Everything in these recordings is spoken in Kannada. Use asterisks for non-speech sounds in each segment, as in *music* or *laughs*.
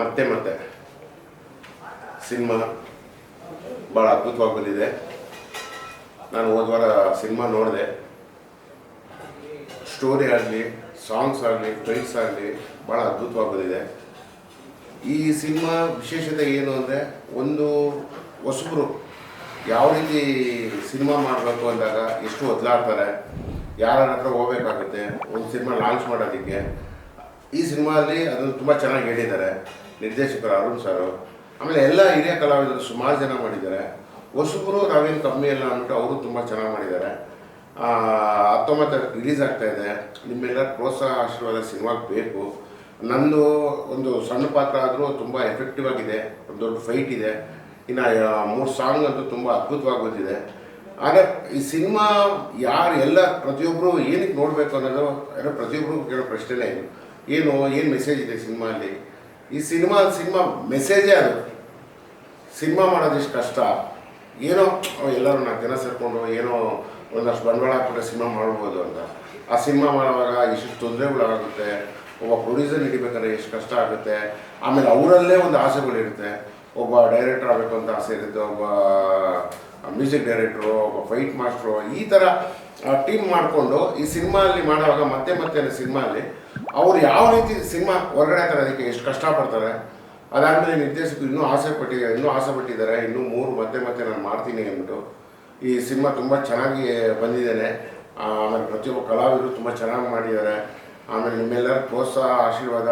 ಮತ್ತೆ ಮತ್ತೆ ಸಿನಿಮಾ ಭಾಳ ಅದ್ಭುತವಾಗಿ ಬಂದಿದೆ. ನಾನು ಹೋದ ವಾರ ಸಿನಿಮಾ ನೋಡಿದೆ. ಸ್ಟೋರಿ ಆಗಲಿ, ಸಾಂಗ್ಸ್ ಆಗಲಿ ಫೈಟ್ಸ್ ಆಗಲಿ ಭಾಳ ಅದ್ಭುತವಾಗಿ ಬಂದಿದೆ. ಈ ಸಿನಿಮಾ ವಿಶೇಷತೆ ಏನು ಅಂದರೆ ಒಂದು ಹೊಸಬರು ಯಾವ ರೀತಿ ಸಿನಿಮಾ ಮಾಡಬೇಕು ಅಂದಾಗ ಎಷ್ಟು ಒದ್ಲಾಡ್ತಾರೆ ಯಾರ ಹತ್ರ ಹೋಗ್ಬೇಕಾಗುತ್ತೆ, ಒಂದು ಸಿನಿಮಾ ಲಾಂಚ್ ಮಾಡೋದಕ್ಕೆ, ಈ ಸಿನಿಮಾದಲ್ಲಿ ಅದನ್ನು ತುಂಬ ಚೆನ್ನಾಗಿ ಹೇಳಿದ್ದಾರೆ. ನಿರ್ದೇಶಕರು ಅರುಣ್ ಸರು ಆಮೇಲೆ ಎಲ್ಲ ಹಿರಿಯ ಕಲಾವಿದರು ಸುಮಾರು ಜನ ಮಾಡಿದ್ದಾರೆ. ಹೊಸಬರು ನಾವೇನು ಕಮ್ಮಿ ಇಲ್ಲ ಅಂದ್ಬಿಟ್ಟು ಅವರು ತುಂಬ ಚೆನ್ನಾಗಿ ಮಾಡಿದ್ದಾರೆ. ಆ, ಹತ್ತೊಂಬತ್ತು ರಿಲೀಸ್ ಆಗ್ತಾ ಇದೆ. ನಿಮ್ಮೆಲ್ಲ ಪ್ರೋತ್ಸಾಹ ಆಶೀರ್ವಾದ ಸಿನಿಮಾಗೆ ಬೇಕು. ನಂದು ಒಂದು ಸಣ್ಣ ಪಾತ್ರ ಆದರೂ ತುಂಬ ಎಫೆಕ್ಟಿವ್ ಆಗಿದೆ. ಒಂದು ದೊಡ್ಡ ಫೈಟ್ ಇದೆ. ಇನ್ನು ಮೂರು ಸಾಂಗ್ ಅಂತೂ ತುಂಬ ಅದ್ಭುತವಾಗಿ ಬಂದಿದೆ. ಆದರೆ ಈ ಸಿನಿಮಾ ಯಾರು ಎಲ್ಲ ಪ್ರತಿಯೊಬ್ಬರು ಏನಕ್ಕೆ ನೋಡಬೇಕು ಅನ್ನೋದು ಅಂದರೆ ಪ್ರತಿಯೊಬ್ಬರು ಕೇಳೋ ಪ್ರಶ್ನೆನೇ ಏನು ಏನು ಮೆಸೇಜ್ ಇದೆ ಸಿನಿಮಾಲ್ಲಿ? ಈ ಸಿನಿಮಾ ಸಿನಿಮಾ ಮೆಸೇಜೇ ಅದು ಸಿನಿಮಾ ಮಾಡೋದಿಷ್ಟು ಕಷ್ಟ. ಏನೋ ಎಲ್ಲರೂ ನಾಲ್ಕು ಜನ ಸೇರಿಕೊಂಡು ಏನೋ ಒಂದಷ್ಟು ಬಂಡವಾಳ ಹಾಕ್ಬಿಟ್ರೆ ಸಿನಿಮಾ ಮಾಡ್ಬೋದು ಅಂತ. ಆ ಸಿನಿಮಾ ಮಾಡುವಾಗ ಎಷ್ಟು ತೊಂದರೆಗಳಾಗುತ್ತೆ. ಒಬ್ಬ ಪ್ರೊಡ್ಯೂಸರ್ ಹಿಡಿಬೇಕಾದ್ರೆ ಎಷ್ಟು ಕಷ್ಟ ಆಗುತ್ತೆ. ಆಮೇಲೆ ಅವರಲ್ಲೇ ಒಂದು ಆಸೆಗಳಿರುತ್ತೆ. ಒಬ್ಬ ಡೈರೆಕ್ಟರ್ ಆಗಬೇಕು ಅಂತ ಆಸೆ ಇರುತ್ತೆ. ಒಬ್ಬ ಮ್ಯೂಸಿಕ್ ಡೈರೆಕ್ಟ್ರು ಒಬ್ಬ ಫೈಟ್ ಮಾಸ್ಟ್ರು ಈ ಥರ ಟೀಮ್ ಮಾಡಿಕೊಂಡು ಈ ಸಿನಿಮಾಲ್ಲಿ ಮಾಡುವಾಗ ಮತ್ತೆ ಮತ್ತೆ ಸಿನಿಮಾಲ್ಲಿ ಅವ್ರು ಯಾವ ರೀತಿ ಸಿನಿಮಾ ಹೊರಗಡೆ ತರೋದಕ್ಕೆ ಎಷ್ಟು ಕಷ್ಟಪಡ್ತಾರೆ, ಅದಾದಮೇಲೆ ನಿರ್ದೇಶಕರು ಇನ್ನೂ ಆಸೆ ಪಟ್ಟಿದ್ದಾರೆ ಇನ್ನೂ ಆಸೆ ಪಟ್ಟಿದ್ದಾರೆ, ಇನ್ನೂ ಮೂರು ಮತ್ತೆ ಮತ್ತೆ ನಾನು ಮಾಡ್ತೀನಿ ಅಂದ್ಬಿಟ್ಟು ಈ ಸಿನಿಮಾ ತುಂಬ ಚೆನ್ನಾಗಿ ಬಂದಿದ್ದೇನೆ. ಆಮೇಲೆ ಪ್ರತಿಯೊಬ್ಬ ಕಲಾವಿದರು ತುಂಬ ಚೆನ್ನಾಗಿ ಮಾಡಿದ್ದಾರೆ. ಆಮೇಲೆ ನಿಮ್ಮೆಲ್ಲರ ಪ್ರೋತ್ಸಾಹ, ಆಶೀರ್ವಾದ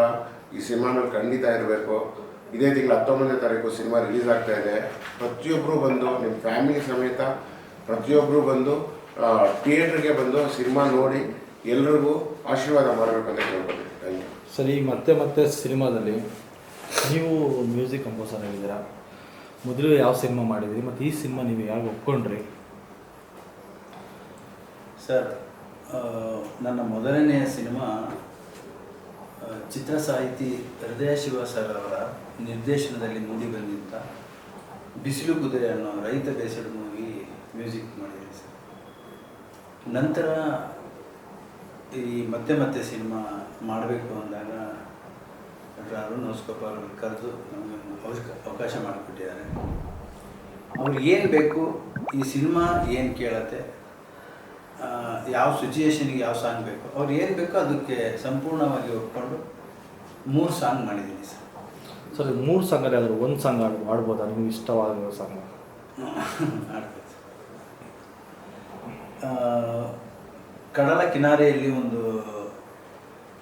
ಈ ಸಿನಿಮಾ ಖಂಡಿತ ಇರಬೇಕು. ಇದೇ ತಿಂಗಳು ಹತ್ತೊಂಬತ್ತನೇ ತಾರೀಕು ಸಿನಿಮಾ ರಿಲೀಸ್ ಆಗ್ತಾ ಇದೆ. ಪ್ರತಿಯೊಬ್ಬರು ಬಂದು ನಿಮ್ಮ ಫ್ಯಾಮಿಲಿ ಸಮೇತ ಪ್ರತಿಯೊಬ್ಬರು ಬಂದು ಥಿಯೇಟ್ರಿಗೆ ಬಂದು ಸಿನಿಮಾ ನೋಡಿ ಎಲ್ರಿಗೂ ಆಶೀರ್ವಾದ ಮಾಡಬೇಕು ಅಂತ ಕೇಳ್ಬೋದು ಥ್ಯಾಂಕ್ ಯು ಸರ್ ಮತ್ತೆ ಮತ್ತೆ ಸಿನಿಮಾದಲ್ಲಿ ನೀವು ಮ್ಯೂಸಿಕ್ ಕಂಪೋಸರ್ ಆಗಿದ್ದೀರಾ? ಮೊದಲು ಯಾವ ಸಿನಿಮಾ ಮಾಡಿದ್ರಿ? ಮತ್ತು ಈ ಸಿನಿಮಾ ನೀವು ಯಾವಾಗ ಒಪ್ಕೊಂಡ್ರಿ? ಸರ್ ಆ, ನನ್ನ ಮೊದಲನೆಯ ಸಿನಿಮಾ ಆ, ಚಿತ್ರ ಸಾಹಿತಿ ಹೃದಯ ಶಿವ ಸರ್ ಅವರ ನಿರ್ದೇಶನದಲ್ಲಿ ಮೂಡಿ ಬಂದಿದ್ದ ಬಿಸಿಲು ಕುದುರೆ ಅನ್ನೋ ರೈತ ಬೇಸಡು ಮೂವಿ ಮ್ಯೂಸಿಕ್ ಸರ್ ನಂತರ ಈ ಮತ್ತೆ ಮತ್ತೆ ಸಿನಿಮಾ ಮಾಡಬೇಕು ಅಂದಾಗ ಡಾಕ್ಟರ್ ಅರುಣ್ ಹೊಸ್ಕೊಪ್ಪ ಅವರು ಕರೆದು ನಮಗೆ ಅವಕಾಶ ಮಾಡಿಕೊಟ್ಟಿದ್ದಾರೆ. ಅವ್ರಿಗೆ ಏನು ಬೇಕು ಈ ಸಿನಿಮಾ ಏನು ಕೇಳತ್ತೆ ಯಾವ ಸಿಚುಯೇಷನ್ಗೆ ಯಾವ ಸಾಂಗ್ ಬೇಕು ಅವ್ರು ಏನು ಬೇಕೋ ಅದಕ್ಕೆ ಸಂಪೂರ್ಣವಾಗಿ ಒಪ್ಕೊಂಡು ಮೂರು ಸಾಂಗ್ ಮಾಡಿದ್ದೀನಿ ಸರ್. ಸರ್ ಮೂರು ಸಾಂಗಲ್ಲಿ ಆದರೂ ಒಂದು ಸಾಂಗ್ ಆಡ್ಬೋದು ಆಡ್ಬೋದಾ? ನಿಮ್ಗೆ ಇಷ್ಟವಾದ ಸಾಂಗ್ ಆಡ್ಬೋದು. ಕಡಲ ಕಿನಾರೆಯಲ್ಲಿ ಒಂದು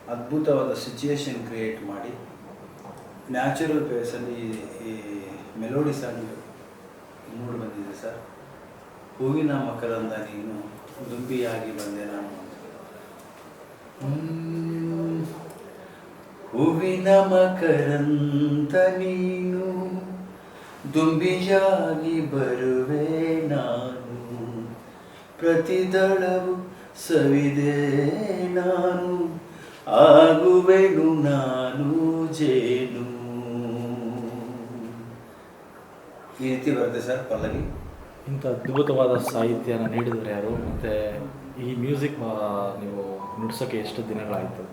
ಅದ್ಭುತವಾದ ಸಿಚುಯೇಷನ್ ಕ್ರಿಯೇಟ್ ಮಾಡಿ ನ್ಯಾಚುರಲ್ ಪ್ಲೇಸಲ್ಲಿ ಈ ಮೆಲೋಡಿ ಸಾಂಗ್ ಮೂಡಿ ಬಂದಿದೆ ಸರ್ ಹೂವಿನ ಮಕರಂದ ನೀನು ದುಂಬಿಯಾಗಿ ಬಂದೆ ನಾನು. ಹೂವಿನ ಮಕರಂದ ನೀನು ದುಂಬಿಯಾಗಿ ಬರುವೆ. ಪ್ರತಿದಳವು ಸವಿದೆ ನಾನು ಆಗುವೆನು ನಾನು ಜೇನು. ಈ ರೀತಿ ಬರುತ್ತೆ ಸರ್ ಪಲ್ಲವಿ. ಇಂಥ ಅದ್ಭುತವಾದ ಸಾಹಿತ್ಯನ ನೀಡಿದರೆ ಯಾರು? ಮತ್ತು ಈ ಮ್ಯೂಸಿಕ್ ನೀವು ನುಡ್ಸೋಕ್ಕೆ ಎಷ್ಟು ದಿನಗಳಾಯಿತು?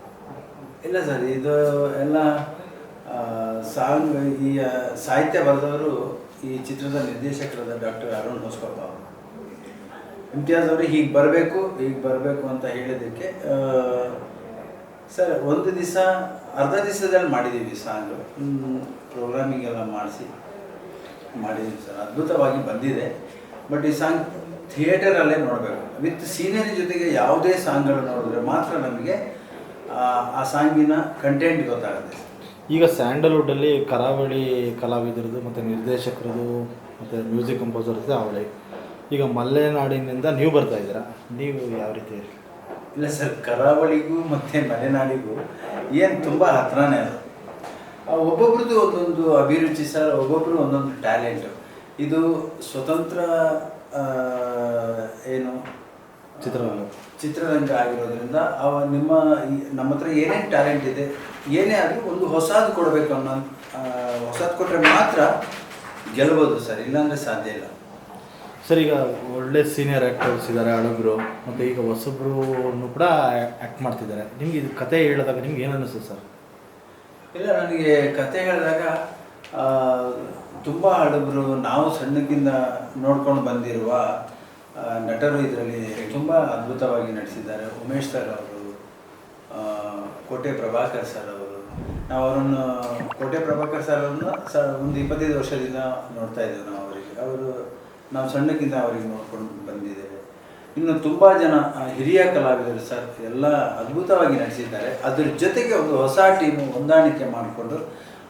ಇಲ್ಲ ಸರ್ ಇದು ಎಲ್ಲ ಸಾಂಗ್ ಈ ಸಾಹಿತ್ಯ ಬರೆದವರು ಈ ಚಿತ್ರದ ನಿರ್ದೇಶಕರಾದ ಡಾಕ್ಟರ್ ಅರುಣ್ ಹೊಸ್ಕೊಪ್ಪ ಅವರು. ಇಮ್ತಿಯಾಜ್ ಅವರು ಹೀಗೆ ಬರಬೇಕು ಹೀಗೆ ಬರಬೇಕು ಅಂತ ಹೇಳಿದ್ದಕ್ಕೆ ಸರ್, ಒಂದು ದಿವಸ, ಅರ್ಧ ದಿವಸದಲ್ಲಿ ಮಾಡಿದ್ದೀವಿ ಸಾಂಗ್. ಪ್ರೋಗ್ರಾಮಿಂಗ್ ಎಲ್ಲ ಮಾಡಿಸಿ ಮಾಡಿದ್ದೀವಿ ಸರ್. ಅದ್ಭುತವಾಗಿ ಬಂದಿದೆ. ಬಟ್ ಈ ಸಾಂಗ್ ಥಿಯೇಟರಲ್ಲೇ ನೋಡಬೇಕು. ವಿತ್ ಸೀನರಿ ಜೊತೆಗೆ ಯಾವುದೇ ಸಾಂಗ್ಗಳು ನೋಡಿದ್ರೆ ಮಾತ್ರ ನಮಗೆ, ಆ ಸಾಂಗಿನ ಕಂಟೆಂಟ್ ಗೊತ್ತಾಗುತ್ತೆ. ಈಗ ಸ್ಯಾಂಡಲ್ವುಡ್ಡಲ್ಲಿ ಕರಾವಳಿ ಕಲಾವಿದರದು ಮತ್ತು ನಿರ್ದೇಶಕರದು ಮತ್ತು ಮ್ಯೂಸಿಕ್ ಕಂಪೋಸರ್ದು ಅವಳಿ. ಈಗ ಮಲೆನಾಡಿನಿಂದ ನೀವು ಬರ್ತಾ ಇದ್ದೀರಾ? ನೀವು ಯಾವ ರೀತಿ? ಇಲ್ಲ ಸರ್ ಕರಾವಳಿಗೂ ಮತ್ತು ಮಲೆನಾಡಿಗೂ ಏನು ತುಂಬ ಹತ್ರನೇ ಅದು. ಆ, ಒಬ್ಬೊಬ್ರದ್ದು ಒಂದೊಂದು ಅಭಿರುಚಿ ಸರ್ ಒಬ್ಬೊಬ್ರು ಒಂದೊಂದು ಟ್ಯಾಲೆಂಟು. ಇದು ಸ್ವತಂತ್ರ ಏನು? ಚಿತ್ರರಂಗ. ಚಿತ್ರರಂಗ ಆಗಿರೋದ್ರಿಂದ ಅವ ನಿಮ್ಮ ನಮ್ಮ ಹತ್ರ ಏನೇನು ಟ್ಯಾಲೆಂಟ್ ಇದೆ ಏನೇ ಆಗಲಿ ಒಂದು ಹೊಸದು ಕೊಡಬೇಕು ಅನ್ನೋ ಹೊಸದು ಕೊಟ್ಟರೆ ಮಾತ್ರ ಗೆಲ್ಬೋದು ಸರ್ ಇಲ್ಲಾಂದರೆ ಸಾಧ್ಯ ಇಲ್ಲ. ಸರ್ ಈಗ ಒಳ್ಳೆ ಸೀನಿಯರ್ ಆ್ಯಕ್ಟರ್ಸ್ ಇದ್ದಾರೆ ಹಳಬ್ರು, ಮತ್ತು ಈಗ ಹೊಸಬ್ರು ಕೂಡ ಆ್ಯಕ್ಟ್ ಮಾಡ್ತಿದ್ದಾರೆ. ನಿಮ್ಗೆ ಇದು ಕತೆ ಹೇಳಿದಾಗ ನಿಮ್ಗೆ ಏನು ಅನ್ನಿಸ್ತು ಸರ್ ಇಲ್ಲ, ನನಗೆ ಕತೆ ಹೇಳಿದಾಗ ತುಂಬ ಹಳಬ್ರು, ನಾವು ಸಣ್ಣಕ್ಕಿಂತ ನೋಡ್ಕೊಂಡು ಬಂದಿರುವ ನಟರು ಇದರಲ್ಲಿ ತುಂಬ ಅದ್ಭುತವಾಗಿ ನಟಿಸಿದ್ದಾರೆ. ಉಮೇಶ್ ಸರ್ ಅವರು ಕೋಟೆ ಪ್ರಭಾಕರ್ ಸರ್ ಅವರು. ನಾವು ಅವರನ್ನು, ಕೋಟೆ ಪ್ರಭಾಕರ್ ಸರ್ ಅವರನ್ನು ಸ, ಒಂದು ಇಪ್ಪತ್ತೈದು ವರ್ಷದಿಂದ ನೋಡ್ತಾ ಇದ್ದೇವೆ ನಾವು ಅವರಿಗೆ. ಅವರು ನಾವು ಸಣ್ಣಕ್ಕಿಂತ ಅವರಿಗೆ ನೋಡ್ಕೊಂಡು ಬಂದಿದ್ದೇವೆ. ಇನ್ನು ತುಂಬ ಜನ ಹಿರಿಯ ಕಲಾವಿದರು ಸರ್, ಎಲ್ಲ ಅದ್ಭುತವಾಗಿ ನಟಿಸಿದ್ದಾರೆ. ಅದ್ರ ಜೊತೆಗೆ ಒಂದು ಹೊಸ ಟೀಮು ಹೊಂದಾಣಿಕೆ ಮಾಡಿಕೊಂಡು,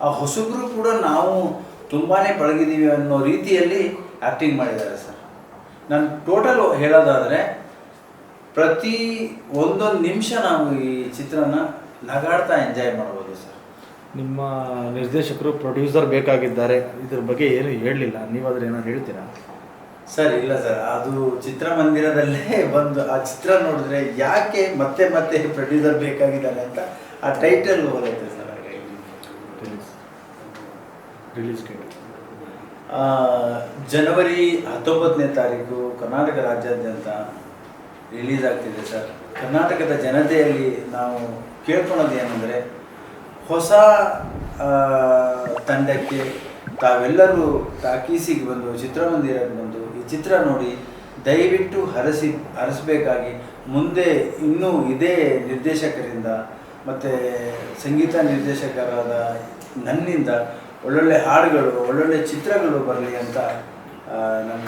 ಆ ಹೊಸಬ್ರು ಕೂಡ ನಾವು ತುಂಬಾ ಪಳಗಿದ್ದೀವಿ ಅನ್ನೋ ರೀತಿಯಲ್ಲಿ ಆ್ಯಕ್ಟಿಂಗ್ ಮಾಡಿದ್ದಾರೆ ಸರ್. ನಾನು ಟೋಟಲ್ ಹೇಳೋದಾದರೆ, ಪ್ರತಿ ಒಂದೊಂದು ನಿಮಿಷ ನಾವು ಈ ಚಿತ್ರನ ನಗಾಡ್ತಾ ಎಂಜಾಯ್ ಮಾಡ್ಬೋದು ಸರ್. ನಿಮ್ಮ ನಿರ್ದೇಶಕರು ಪ್ರೊಡ್ಯೂಸರ್ ಬೇಕಾಗಿದ್ದಾರೆ. ಇದ್ರ ಬಗ್ಗೆ ಏನು ಹೇಳಲಿಲ್ಲ. ನೀವಾದ್ರೆ ಏನಾದ್ರು ಹೇಳ್ತೀರಾ? ಸರ್ ಇಲ್ಲ ಸರ್ ಅದು ಚಿತ್ರಮಂದಿರದಲ್ಲೇ *laughs* ಬಂದು ಆ ಚಿತ್ರ ನೋಡಿದ್ರೆ ಯಾಕೆ ಮತ್ತೆ ಮತ್ತೆ ಪ್ರೊಡ್ಯೂಸರ್ ಬೇಕಾಗಿದ್ದಾನೆ ಅಂತ ಆ ಟೈಟಲ್ ಓದುತ್ತೆ ಸರ್ ಹಾಗಾಗಿ. ರಿಲೀಸ್ ಡೇಟ್ ಜನವರಿ ಹತ್ತೊಂಬತ್ತನೇ ತಾರೀಕು ಕರ್ನಾಟಕ ರಾಜ್ಯಾದ್ಯಂತ ರಿಲೀಸ್ ಆಗ್ತಿದೆ ಸರ್. ಕರ್ನಾಟಕದ ಜನತೆಯಲ್ಲಿ ನಾವು ಕೇಳ್ಕೊಳೋದು ಏನಂದರೆ ಹೊಸ ತಂಡಕ್ಕೆ ತಾವೆಲ್ಲರೂ ಟಾಕೀಸಿಗೆ ಬಂದು ಚಿತ್ರಮಂದಿರಕ್ಕೆ ಬಂದು ಚಿತ್ರ ನೋಡಿ ದಯವಿಟ್ಟು ಹರಸಿ, ಹರಸಬೇಕಾಗಿ ಮುಂದೆ ಇನ್ನೂ ಇದೇ ನಿರ್ದೇಶಕರಿಂದ ಮತ್ತು ಸಂಗೀತ ನಿರ್ದೇಶಕರಾದ ನನ್ನಿಂದ ಒಳ್ಳೊಳ್ಳೆ ಹಾಡುಗಳು, ಒಳ್ಳೊಳ್ಳೆ ಚಿತ್ರಗಳು ಬರಲಿ ಅಂತ ನಮ್ಮ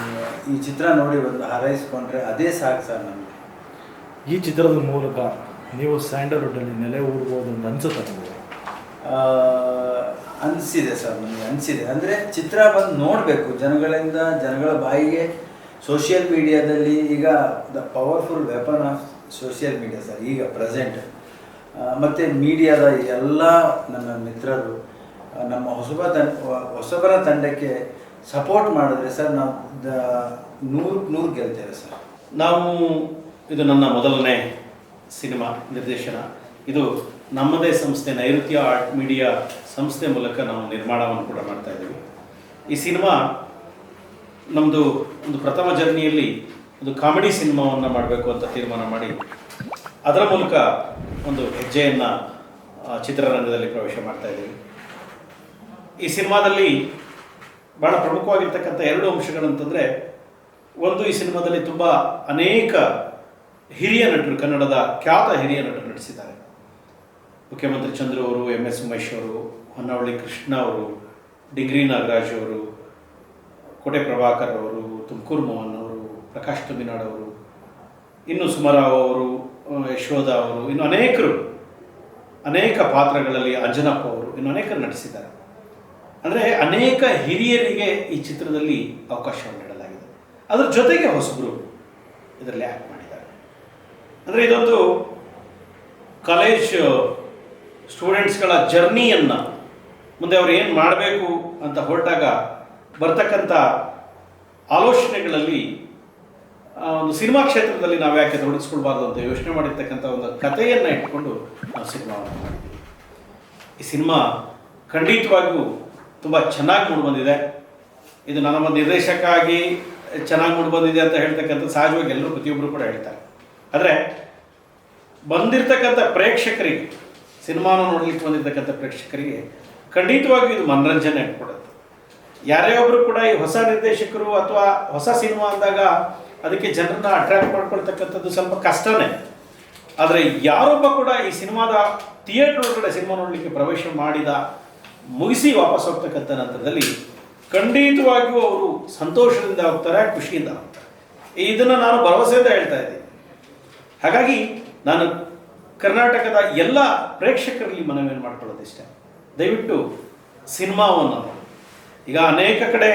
ಈ ಚಿತ್ರ ನೋಡಿ ಒಂದು ಹಾರೈಸ್ಕೊಂಡ್ರೆ ಅದೇ ಸಾಕು ಸರ್ ನಮಗೆ. ಈ ಚಿತ್ರದ ಮೂಲಕ ನೀವು ಸ್ಯಾಂಡಲ್ವುಡ್ಡಲ್ಲಿ ನೆಲೆ ಊರ್ಬೋದು ಅಂತ ಅನ್ಸುತ್ತೆ ನಿಮಗೆ? ಅನಿಸಿದೆ ಸರ್ ನನಗೆ ಅನಿಸಿದೆ. ಅಂದರೆ ಚಿತ್ರ ಬಂದು ನೋಡಬೇಕು. ಜನಗಳಿಂದ, ಜನಗಳ ಬಾಯಿಗೆ ಸೋಷಿಯಲ್ ಮೀಡಿಯಾದಲ್ಲಿ ಈಗ the powerful weapon of social media sir, ಈಗ ಪ್ರೆಸೆಂಟ್ ಮತ್ತು ಮೀಡಿಯಾದ ಎಲ್ಲ ನನ್ನ ಮಿತ್ರರು ನಮ್ಮ ಹೊಸಬ ತಂಡ ಹೊಸಬರ ತಂಡಕ್ಕೆ ಸಪೋರ್ಟ್ ಮಾಡಿದ್ರೆ ಸರ್ ನಾವು ದ ನೂರು ನೂರು ಗೆಲ್ತೇವೆ ಸರ್. ನಾವು, ಇದು ನನ್ನ ಮೊದಲನೇ ಸಿನಿಮಾ ನಿರ್ದೇಶನ. ಇದು ನಮ್ಮದೇ ಸಂಸ್ಥೆ ನೈಋತ್ಯ ಆರ್ಟ್ ಮೀಡಿಯಾ ಸಂಸ್ಥೆ ಮೂಲಕ ನಾವು ನಿರ್ಮಾಣವನ್ನು ಕೂಡ ಮಾಡ್ತಾ ಇದ್ದೀವಿ. ಈ ಸಿನಿಮಾ ನಮ್ಮದು ಒಂದು ಪ್ರಥಮ ಜರ್ನಿಯಲ್ಲಿ ಒಂದು ಕಾಮಿಡಿ ಸಿನಿಮಾವನ್ನು ಮಾಡಬೇಕು ಅಂತ ತೀರ್ಮಾನ ಮಾಡಿ ಅದರ ಮೂಲಕ ಒಂದು ಹೆಜ್ಜೆಯನ್ನು ಚಿತ್ರರಂಗದಲ್ಲಿ ಪ್ರವೇಶ ಮಾಡ್ತಾ ಇದ್ದೀವಿ. ಈ ಸಿನಿಮಾದಲ್ಲಿ ಬಹಳ ಪ್ರಮುಖವಾಗಿರ್ತಕ್ಕಂಥ ಎರಡು ಅಂಶಗಳಂತಂದರೆ, ಒಂದು ಈ ಸಿನಿಮಾದಲ್ಲಿ ತುಂಬ ಅನೇಕ ಹಿರಿಯ ನಟರು, ಕನ್ನಡದ ಖ್ಯಾತ ಹಿರಿಯ ನಟರು ನಟಿಸಿದ್ದಾರೆ. ಮುಖ್ಯಮಂತ್ರಿ ಚಂದ್ರ ಅವರು, ಎಂ ಎಸ್ ಉಮೇಶ್ ಅವರು, ಹೊನ್ನವಳ್ಳಿ ಕೃಷ್ಣ ಅವರು, ಡಿಗ್ರಿ ನಾಗರಾಜ್ ಅವರು, ಕೋಟೆ ಪ್ರಭಾಕರ್ ಅವರು, ತುಮಕೂರು ಮೋಹನ್ ಅವರು, ಪ್ರಕಾಶ್ ತುಮಿನಾಡ್ ಅವರು, ಇನ್ನು ಸುಮರಾವ್ ಅವರು ಯಶೋಧ ಅವರು, ಇನ್ನು ಅನೇಕರು, ಅನೇಕ ಪಾತ್ರಗಳಲ್ಲಿ ಅಂಜನಪ್ಪ ಅವರು, ಇನ್ನು ಅನೇಕರು ನಟಿಸಿದ್ದಾರೆ. ಅಂದರೆ ಅನೇಕ ಹಿರಿಯರಿಗೆ ಈ ಚಿತ್ರದಲ್ಲಿ ಅವಕಾಶವನ್ನು ನೀಡಲಾಗಿದೆ. ಅದರ ಜೊತೆಗೆ ಹೊಸಬರು ಇದರಲ್ಲಿ ಆ್ಯಕ್ಟ್ ಮಾಡಿದ್ದಾರೆ. ಅಂದರೆ ಇದೊಂದು ಕಾಲೇಜ್ ಸ್ಟೂಡೆಂಟ್ಸ್ಗಳ ಜರ್ನಿಯನ್ನು ಮುಂದೆ ಅವರು ಏನು ಮಾಡಬೇಕು ಅಂತ ಹೊರಟಾಗ ಬರ್ತಕ್ಕಂಥ ಆಲೋಚನೆಗಳಲ್ಲಿ ಒಂದು ಸಿನಿಮಾ ಕ್ಷೇತ್ರದಲ್ಲಿ ನಾವು ಯಾಕೆ ತೊಡಗಿಸ್ಕೊಳ್ಬಾರ್ದು ಅಂತ ಯೋಚನೆ ಮಾಡಿರ್ತಕ್ಕಂಥ ಒಂದು ಕಥೆಯನ್ನು ಇಟ್ಕೊಂಡು ನಾವು ಸಿನಿಮಾವನ್ನು ಮಾಡಿದ್ದೀವಿ ಈ ಸಿನಿಮಾ ಖಂಡಿತವಾಗಿಯೂ ತುಂಬ ಚೆನ್ನಾಗಿ ಮೂಡಿಬಂದಿದೆ ಇದು ನನ್ನ ಒಂದು ನಿರ್ದೇಶಕ ಆಗಿ ಚೆನ್ನಾಗಿ ಮೂಡಿಬಂದಿದೆ ಅಂತ ಹೇಳ್ತಕ್ಕಂಥ ಸಹಜವಾಗಿ ಎಲ್ಲರೂ ಪ್ರತಿಯೊಬ್ಬರು ಕೂಡ ಹೇಳ್ತಾರೆ. ಆದರೆ ಬಂದಿರತಕ್ಕಂಥ ಪ್ರೇಕ್ಷಕರಿಗೆ ಸಿನಿಮಾನ ನೋಡಲಿಕ್ಕೆ ಬಂದಿರತಕ್ಕಂಥ ಪ್ರೇಕ್ಷಕರಿಗೆ ಖಂಡಿತವಾಗಿಯೂ ಇದು ಮನರಂಜನೆ ಕೊಡುತ್ತೆ ಯಾರೇ ಒಬ್ಬರು ಕೂಡ ಈ ಹೊಸ ನಿರ್ದೇಶಕರು ಅಥವಾ ಹೊಸ ಸಿನಿಮಾ ಅಂದಾಗ ಅದಕ್ಕೆ ಜನರನ್ನ ಅಟ್ರಾಕ್ಟ್ ಮಾಡ್ಕೊಳ್ತಕ್ಕಂಥದ್ದು ಸ್ವಲ್ಪ ಕಷ್ಟನೇ. ಆದರೆ ಯಾರೊಬ್ಬ ಕೂಡ ಈ ಸಿನಿಮಾದ ಥಿಯೇಟರ್ ಒಳಗಡೆ ಸಿನಿಮಾ ನೋಡಲಿಕ್ಕೆ ಪ್ರವೇಶ ಮಾಡಿದ, ಮುಗಿಸಿ ವಾಪಸ್ ಹೋಗ್ತಕ್ಕಂಥ ನಂತರದಲ್ಲಿ ಖಂಡಿತವಾಗಿಯೂ ಅವರು ಸಂತೋಷದಿಂದ ಹೋಗ್ತಾರೆ, ಖುಷಿಯಿಂದ ಹೋಗ್ತಾರೆ. ಇದನ್ನು ನಾನು ಭರವಸೆಯಿಂದ ಹೇಳ್ತಾ ಇದ್ದೀನಿ. ಹಾಗಾಗಿ ನಾನು ಕರ್ನಾಟಕದ ಎಲ್ಲ ಪ್ರೇಕ್ಷಕರಲ್ಲಿ ಮನವಿಯನ್ನು ಮಾಡ್ಕೊಳ್ಳೋದಿಷ್ಟೇ ದಯವಿಟ್ಟು ಸಿನಿಮಾವನ್ನು ಈಗ ಅನೇಕ ಕಡೆ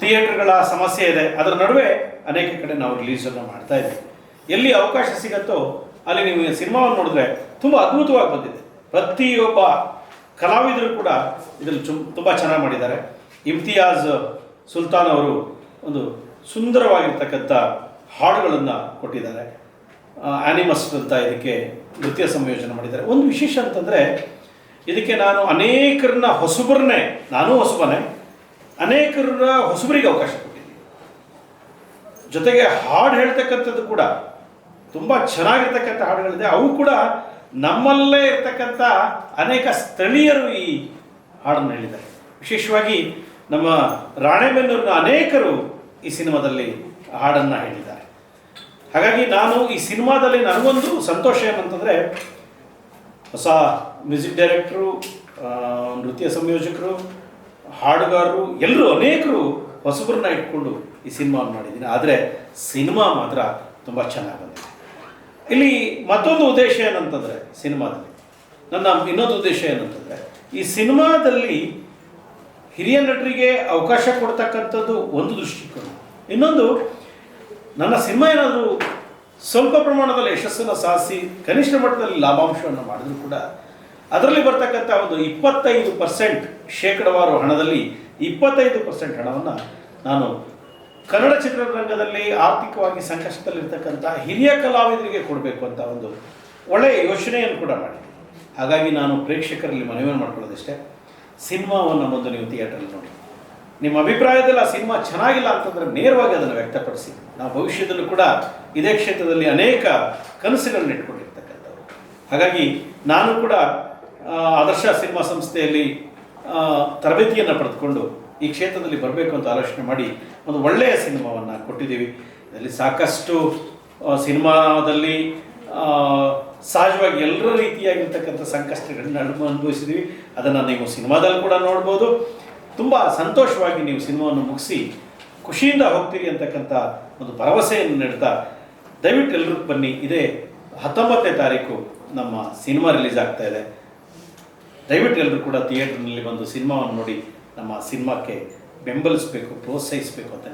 ಥಿಯೇಟರ್ಗಳ ಸಮಸ್ಯೆ ಇದೆ. ಅದರ ನಡುವೆ ಅನೇಕ ಕಡೆ ನಾವು ರಿಲೀಸನ್ನು ಮಾಡ್ತಾ ಇದ್ದೀವಿ. ಎಲ್ಲಿ ಅವಕಾಶ ಸಿಗತ್ತೋ ಅಲ್ಲಿ ನೀವು ಸಿನಿಮಾವನ್ನು ನೋಡಿದ್ರೆ ತುಂಬ ಅದ್ಭುತವಾಗಿ ಬಂದಿದೆ. ಪ್ರತಿಯೊಬ್ಬ ಕಲಾವಿದರು ಕೂಡ ಇದರಲ್ಲಿ ಚು, ತುಂಬ ಚೆನ್ನಾಗಿ ಮಾಡಿದ್ದಾರೆ. ಇಮ್ತಿಯಾಜ್ ಸುಲ್ತಾನ್ ಅವರು ಒಂದು ಸುಂದರವಾಗಿರ್ತಕ್ಕಂಥ ಹಾಡುಗಳನ್ನು ಕೊಟ್ಟಿದ್ದಾರೆ. ಆ್ಯನಿಮಸ್ ಅಂತ ಇದಕ್ಕೆ ನೃತ್ಯ ಸಂಯೋಜನೆ ಮಾಡಿದ್ದಾರೆ. ಒಂದು ವಿಶೇಷ ಅಂತಂದರೆ, ಇದಕ್ಕೆ ನಾನು ಅನೇಕರನ್ನ ಹೊಸಬರನ್ನೇ ನಾನೂ ಹೊಸಬನೇ, ಅನೇಕರನ್ನ ಹೊಸಬರಿಗೆ ಅವಕಾಶ ಕೊಟ್ಟಿದ್ದೀನಿ. ಜೊತೆಗೆ ಹಾಡು ಹೇಳ್ತಕ್ಕಂಥದ್ದು ಕೂಡ ತುಂಬ ಚೆನ್ನಾಗಿರ್ತಕ್ಕಂಥ ಹಾಡುಗಳಿದೆ. ಅವು ಕೂಡ ನಮ್ಮಲ್ಲೇ ಇರ್ತಕ್ಕಂಥ ಅನೇಕ ಸ್ಥಳೀಯರು ಈ ಹಾಡನ್ನು ಹೇಳಿದ್ದಾರೆ. ವಿಶೇಷವಾಗಿ ನಮ್ಮ ರಾಣೆಬೆನ್ನೂರಿನ ಅನೇಕರು ಈ ಸಿನಿಮಾದಲ್ಲಿ ಹಾಡನ್ನು ಹೇಳಿದ್ದಾರೆ. ಹಾಗಾಗಿ ನಾನು ಈ ಸಿನಿಮಾದಲ್ಲಿ ನನಗೊಂದು ಸಂತೋಷ ಏನಂತಂದರೆ ಹೊಸ ಮ್ಯೂಸಿಕ್ ಡೈರೆಕ್ಟ್ರು ನೃತ್ಯ ಸಂಯೋಜಕರು, ಹಾಡುಗಾರರು, ಎಲ್ಲರೂ ಅನೇಕರು ಹೊಸಬರನ್ನ ಇಟ್ಕೊಂಡು ಈ ಸಿನಿಮಾವನ್ನು ಮಾಡಿದ್ದೀನಿ. ಆದರೆ ಸಿನಿಮಾ ಮಾತ್ರ ತುಂಬ ಚೆನ್ನಾಗಿ ಬಂದಿದೆ. ಇಲ್ಲಿ ಮತ್ತೊಂದು ಉದ್ದೇಶ ಏನಂತಂದರೆ ಸಿನಿಮಾದಲ್ಲಿ. ನನ್ನ ಇನ್ನೊಂದು ಉದ್ದೇಶ ಏನಂತಂದರೆ ಈ ಸಿನಿಮಾದಲ್ಲಿ ಹಿರಿಯ ನಟರಿಗೆ ಅವಕಾಶ ಕೊಡ್ತಕ್ಕಂಥದ್ದು ಒಂದು ದೃಷ್ಟಿಕೋನ. ಇನ್ನೊಂದು ನನ್ನ ಸಿನಿಮಾ ಏನಾದರೂ ಸ್ವಲ್ಪ ಪ್ರಮಾಣದಲ್ಲಿ ಯಶಸ್ಸನ್ನು ಸಾಧಿಸಿ ಕನಿಷ್ಠ ಮಟ್ಟದಲ್ಲಿ ಲಾಭಾಂಶವನ್ನು ಮಾಡಿದ್ರು ಕೂಡ, ಅದರಲ್ಲಿ ಬರ್ತಕ್ಕಂಥ ಒಂದು ಇಪ್ಪತ್ತೈದು ಪರ್ಸೆಂಟ್ ಶೇಕಡವಾರು ಹಣದಲ್ಲಿ ಇಪ್ಪತ್ತೈದು ಪರ್ಸೆಂಟ್ ಹಣವನ್ನು ನಾನು ಕನ್ನಡ ಚಿತ್ರರಂಗದಲ್ಲಿ ಆರ್ಥಿಕವಾಗಿ ಸಂಕಷ್ಟದಲ್ಲಿರ್ತಕ್ಕಂಥ ಹಿರಿಯ ಕಲಾವಿದರಿಗೆ ಕೊಡಬೇಕು ಅಂತ ಒಂದು ಒಳ್ಳೆಯ ಯೋಚನೆಯನ್ನು ಕೂಡ ಮಾಡಿದೆ ಹಾಗಾಗಿ ನಾನು ಪ್ರೇಕ್ಷಕರಲ್ಲಿ ಮನವಿಯನ್ನು ಮಾಡ್ಕೊಳ್ಳೋದಿಷ್ಟೇ. ಸಿನಿಮಾವನ್ನು ಮೊದಲು ನೀವು ಥಿಯೇಟ್ರಲ್ಲಿ ನೋಡಿ. ನಿಮ್ಮ ಅಭಿಪ್ರಾಯದಲ್ಲಿ ಆ ಸಿನಿಮಾ ಚೆನ್ನಾಗಿಲ್ಲ ಅಂತಂದರೆ ನೇರವಾಗಿ ಅದನ್ನು ವ್ಯಕ್ತಪಡಿಸಿ. ನಾವು ಭವಿಷ್ಯದಲ್ಲೂ ಕೂಡ ಇದೇ ಕ್ಷೇತ್ರದಲ್ಲಿ ಅನೇಕ ಕನಸುಗಳನ್ನ ಇಟ್ಕೊಂಡಿರ್ತಕ್ಕಂಥವ್ರು. ಹಾಗಾಗಿ ನಾನು ಕೂಡ ಆದರ್ಶ ಸಿನಿಮಾ ಸಂಸ್ಥೆಯಲ್ಲಿ ತರಬೇತಿಯನ್ನು ಪಡೆದುಕೊಂಡು ಈ ಕ್ಷೇತ್ರದಲ್ಲಿ ಬರಬೇಕು ಅಂತ ಆಲೋಚನೆ ಮಾಡಿ ಒಂದು ಒಳ್ಳೆಯ ಸಿನಿಮಾವನ್ನು ಕೊಟ್ಟಿದ್ದೀವಿ. ಇದರಲ್ಲಿ ಸಾಕಷ್ಟು ಸಿನಿಮಾದಲ್ಲಿ ಸಹಜವಾಗಿ ಎಲ್ಲರ ರೀತಿಯಾಗಿರ್ತಕ್ಕಂಥ ಸಂಕಷ್ಟಗಳನ್ನ ಅನು- ಅನುಭವಿಸಿದ್ದೀವಿ. ಅದನ್ನು ನೀವು ಸಿನಿಮಾದಲ್ಲಿ ಕೂಡ ನೋಡ್ಬೋದು. ತುಂಬ ಸಂತೋಷವಾಗಿ ನೀವು ಸಿನಿಮಾವನ್ನು ಮುಗಿಸಿ ಖುಷಿಯಿಂದ ಹೋಗ್ತೀರಿ ಅಂತಕ್ಕಂಥ ಒಂದು ಭರವಸೆಯನ್ನು ನೀಡ್ತಾ ದಯವಿಟ್ಟು ಎಲ್ಲರಿಗೂ ಬನ್ನಿ. ಇದೇ ಹತ್ತೊಂಬತ್ತನೇ ತಾರೀಕು ನಮ್ಮ ಸಿನಿಮಾ ರಿಲೀಸ್ ಆಗ್ತಾ ಇದೆ. ದಯವಿಟ್ಟು ಎಲ್ಲರೂ ಕೂಡ ಥಿಯೇಟ್ರ್ನಲ್ಲಿ ಬಂದು ಸಿನಿಮಾವನ್ನು ನೋಡಿ ನಮ್ಮ ಸಿನಿಮಾಕ್ಕೆ ಬೆಂಬಲಿಸಬೇಕು, ಪ್ರೋತ್ಸಾಹಿಸಬೇಕು ಅಂತ